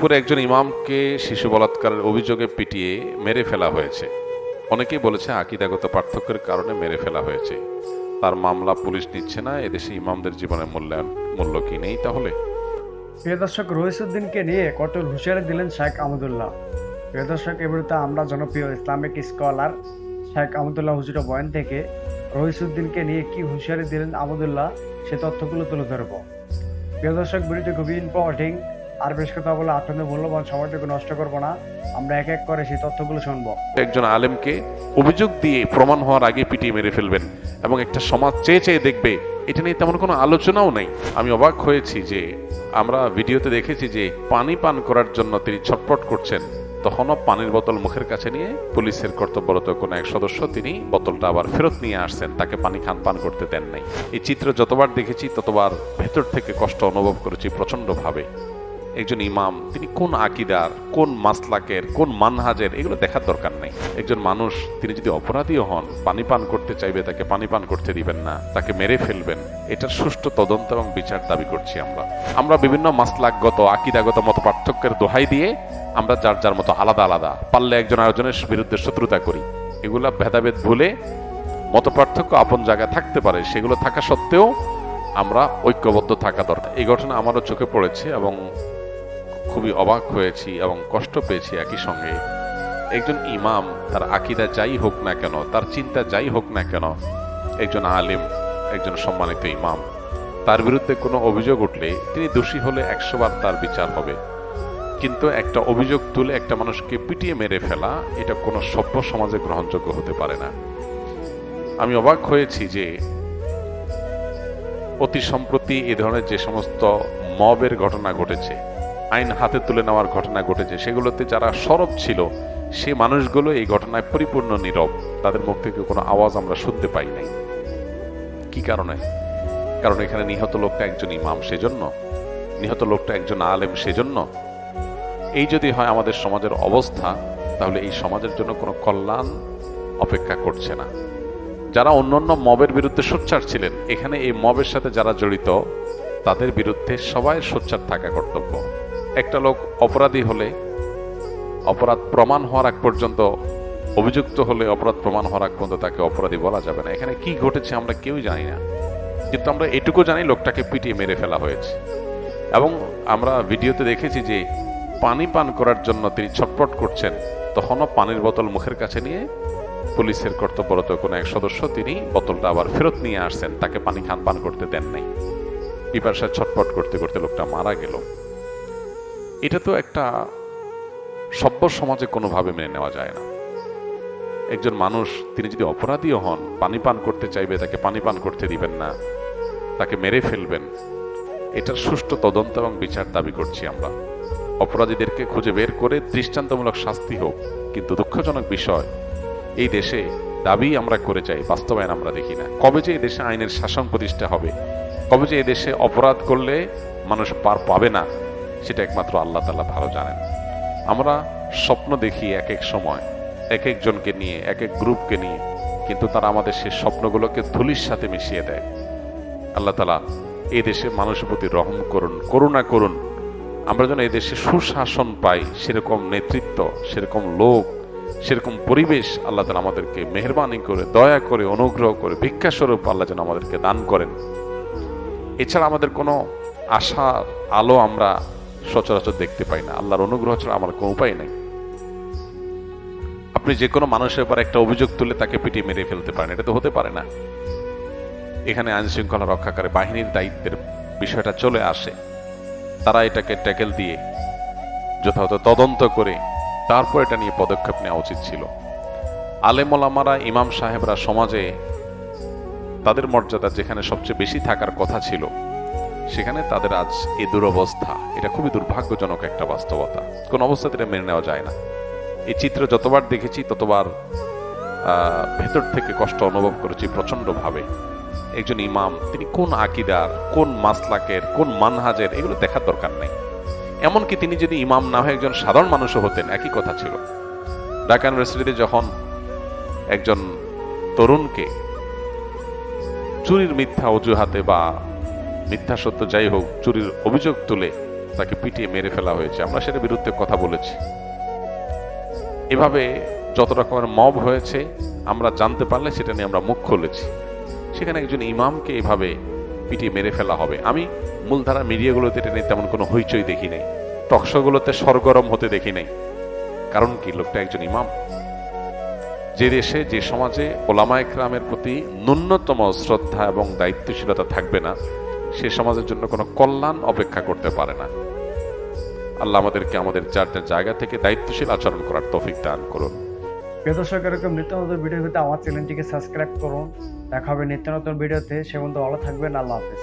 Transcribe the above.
পুরে একজন ইমামকে শিশু বলাৎকারের অভিযোগে পিটিয়ে মেরে ফেলা হয়েছে। অনেকেই বলেছে, আকিদাগত পার্থক্যের কারণে মেরে ফেলা হয়েছে। তার মামলা পুলিশ নিচ্ছে না, এদেশে ইমামদের জীবনের মূল্যায়ন, মূল্য কি নেই তাহলে? প্রিয় দর্শক, রহিসুদ্দিনকে নিয়ে কঠোর হুঁশিয়ারি দিলেন শেখ আমদুল্লাহ। প্রিয় দর্শক এবারে আমরা জনপ্রিয় ইসলামিক স্কলার শেখ আমদুল্লাহ হুজুরের বয়ান থেকে রহিসুদ্দিনকে নিয়ে কি হুঁশিয়ারি দিলেন আহমদুল্লাহ সে তথ্যগুলো তুলে ধরব। প্রিয় দর্শক, ভিডিওটি খুবই ইম্পর্টিং আর বেশ কথা বলে আপনাদের মূল্যবান সময়টুকু নষ্ট করব না। আমরা এক এক করে সেই তথ্যগুলো শুনব। একজন আলেমকে অভিযোগ দিয়ে প্রমাণ হওয়ার আগে পিটিয়ে মেরে ফেলবেন এবং একটা সমাজ চেয়ে চেয়ে দেখবে, এটা নিয়ে তেমন কোনো আলোচনাও নেই। আমি অবাক হয়েছি যে আমরা ভিডিওতে দেখেছি যে পানি পান করার জন্য তিনি ছটপট করছেন। তখনও পানির বোতল মুখের কাছে নিয়ে পুলিশের কর্তব্যরত কোনো এক সদস্য তিনি বোতলটা আবার ফেরত নিয়ে আসছেন, তাকে পানি খান পান করতে দেন নাই। এই চিত্র যতবার দেখেছি, ততবার ভেতর থেকে কষ্ট অনুভব করেছি প্রচন্ডভাবে একজন ইমাম, তিনি কোন আকিদার, কোন মাসলাকের, কোন মানহাজের, এগুলো দেখার দরকার নেই। একজন মানুষ, তিনি যদি অপরাধীও হন, পানি পান করতে চাইবে, তাকে পানি পান করতে দিবেন না, তাকে মেরে ফেলবেন, এটার সুষ্ঠু তদন্ত এবং বিচার দাবি করছি আমরা। আমরা বিভিন্ন মাসলাকগত, আকিদাগত মত পার্থক্যের দোহাই দিয়ে আমরা যার যার মতো আলাদা আলাদা, পারলে একজন আয়োজনের বিরুদ্ধে শত্রুতা করি। এগুলা ভেদাভেদ ভুলে মত পার্থক্য আপন জায়গায় থাকতে পারে, সেগুলো থাকা সত্ত্বেও আমরা ঐক্যবদ্ধ থাকা দরকার। এই ঘটনা আমারও চোখে পড়েছে এবং খুবই অবাক হয়েছি এবং কষ্ট পেয়েছি একই সঙ্গে। একজন ইমাম, তার আকিদা যাই হোক না কেন, তার চিন্তা যাই হোক না কেন, একজন আলিম, একজন সম্মানিত ইমাম, তার বিরুদ্ধে কোনো অভিযোগ উঠলে তিনি দোষী হলে একশোবার তার বিচার হবে। কিন্তু একটা অভিযোগ তুলে একটা মানুষকে পিটিয়ে মেরে ফেলা, এটা কোনো সভ্য সমাজে গ্রহণযোগ্য হতে পারে না। আমি অবাক হয়েছি যে অতি সম্প্রতি এ ধরনের যে সমস্ত মবের ঘটনা ঘটেছে আইন হাতে তুলে নেওয়ার ঘটনা ঘটেছে। সেগুলোতে যারা সরব ছিল, সে মানুষগুলো এই ঘটনায় পরিপূর্ণ নীরব। তাদের মুখ থেকে কোনো আওয়াজ আমরা শুনতে পাই নাই। কি কারণে? কারণ এখানে নিহত লোকটা একজন ইমাম সেজন্য। নিহত লোকটা একজন আলেম সেজন্য। এই যদি হয় আমাদের সমাজের অবস্থা, তাহলে এই সমাজের জন্য কোনো কল্যাণ অপেক্ষা করছে না। যারা অন্যান্য মবের বিরুদ্ধে সোচ্চার ছিলেন, এখানে এই মবের সাথে যারা জড়িত, তাদের বিরুদ্ধে সবাই সোচ্চার থাকা কর্তব্য। একটা লোক অপরাধী হলে অপরাধ প্রমাণ হওয়ার আগ পর্যন্ত অভিযুক্ত হলে অপরাধ প্রমাণ হওয়ার আগ পর্যন্ত তাকে অপরাধী বলা যাবে না। এখানে কি ঘটেছে আমরা কেউই জানি না। কিন্তু আমরা এটুকু জানি লোকটাকে পিটিয়ে মেরে ফেলা হয়েছে। এবং আমরা ভিডিওতে দেখেছি যে পানি পান করার জন্য তিনি ছটপট করছেন, তখনও পানির বোতল মুখের কাছে নিয়ে পুলিশের কর্তব্যরত কোনো এক সদস্য তিনি বোতলটা আবার ফেরত নিয়ে আসছেন, তাকে পানি খান পান করতে দেন নাই। পিপাসা ছটপট করতে করতে লোকটা মারা গেল। এটা তো একটা সভ্য সমাজে কোনোভাবে মেনে নেওয়া যায় না। একজন মানুষ, তিনি যদি অপরাধীও হন পানি পান করতে চাইবে, তাকে পানি পান করতে দিবেন না, তাকে মেরে ফেলবেন, এটার সুষ্ঠু তদন্ত এবং বিচার দাবি করছি আমরা। অপরাধীদেরকে খুঁজে বের করে দৃষ্টান্তমূলক শাস্তি হোক, কিন্তু দুঃখজনক বিষয়, এই দেশে দাবি আমরা করে যাই, বাস্তবায়ন আমরা দেখি না। কবে যে এই দেশে আইনের শাসন প্রতিষ্ঠা হবে, কবে যে দেশে অপরাধ করলে মানুষ পার পাবে না সেটা একমাত্র আল্লাহ তালা ভালো জানেন। আমরা স্বপ্ন দেখি এক এক সময় এক একজনকে নিয়ে এক এক গ্রুপকে নিয়ে, কিন্তু তারা আমাদের সেই স্বপ্নগুলোকে ধুলির সাথে মিশিয়ে দেয়। আল্লাহ তালা এই দেশে মানুষের প্রতি রহম করুন, করুণা করুন। আমরা যেন এই দেশে সুশাসন পাই, সেরকম নেতৃত্ব, সেরকম লোক, সেরকম পরিবেশ আল্লাহ তালা আমাদেরকে মেহরবানি করে, দয়া করে, অনুগ্রহ করে ভিক্ষাস্বরূপ আল্লাহ যেন আমাদেরকে দান করেন। এছাড়া আমাদের কোনো আশার আলো আমরা সচরাচর দেখতে পাই না। আল্লাহর অনুগ্রহ ছাড়া আমার কোনো উপায় নাই। আপনি যে কোনো মানুষের উপর একটা অভিযোগ তুলে তাকে পিটিয়ে মেরে ফেলতে পারেন, এটা তো হতে পারে না। এখানে আইন শৃঙ্খলা রক্ষাকারী বাহিনীর দায়িত্বের বিষয়টা চলে আসে। তারা এটাকে ট্যাকেল দিয়ে যথাযথ তদন্ত করে তারপর এটা নিয়ে পদক্ষেপ নেওয়া উচিত ছিল। আলেমলামারা ইমাম সাহেবরা সমাজে তাদের মর্যাদা যেখানে সবচেয়ে বেশি থাকার কথা ছিল সেখানে তাদের আজ এই দুরবস্থা। এটা খুবই দুর্ভাগ্যজনক একটা বাস্তবতা। কোন অবস্থাতে এটা মেনে নেওয়া যায় না। এই চিত্র যতবার দেখেছি, ততবার ভেতর থেকে কষ্ট অনুভব করেছি প্রচন্ডভাবে একজন ইমাম, তিনি কোন আকিদার, কোন মাসলাকের, কোন মানহাজের, এগুলো দেখার দরকার নেই। এমনকি তিনি যদি ইমাম না হয়ে একজন সাধারণ মানুষও হতেন, একই কথা ছিল। ঢাকা ইউনিভার্সিটিতে যখন একজন তরুণকে চুরির মিথ্যা অজুহাতে বা মিথ্যা সত্য যাই হোক, চুরির অভিযোগ তুলে তাকে পিটিয়ে মেরে ফেলা হয়েছে। আমরা সেটার বিরুদ্ধে কথা বলেছি। এভাবে যত রকমের মব হয়েছে, আমরা জানতে পারলে সেটা নিয়ে আমরা মুখ খুলেছি। সেখানে একজন ইমামকে এভাবে পিটিয়ে মেরে ফেলা হবে। আমি মূলধারা মিডিয়াগুলোতে এটা নিয়ে তেমন কোনো হইচই দেখি নাই। টকশোগুলোতে সরগরম হতে দেখি নাই। কারণ কি? লোকটা একজন ইমাম। যে দেশে, যে সমাজে ওলামা একরামের প্রতি ন্যূনতম শ্রদ্ধা এবং দায়িত্বশীলতা থাকবে না সে সমাজের জন্য কোনো কল্যাণ অপেক্ষা করতে পারে না। আল্লাহ আমাদেরকে আমাদের যার যার জায়গা থেকে দায়িত্বশীল আচরণ করার তৌফিক দান করুন। প্রিয় দর্শক, এরকম নিত্য নতুন ভিডিও আমার চ্যানেলটিকে সাবস্ক্রাইব করুন। দেখা হবে নিত্য নতুন ভিডিওতে সে বন্ধু ভালো থাকবেন। আল্লাহ হাফেজ।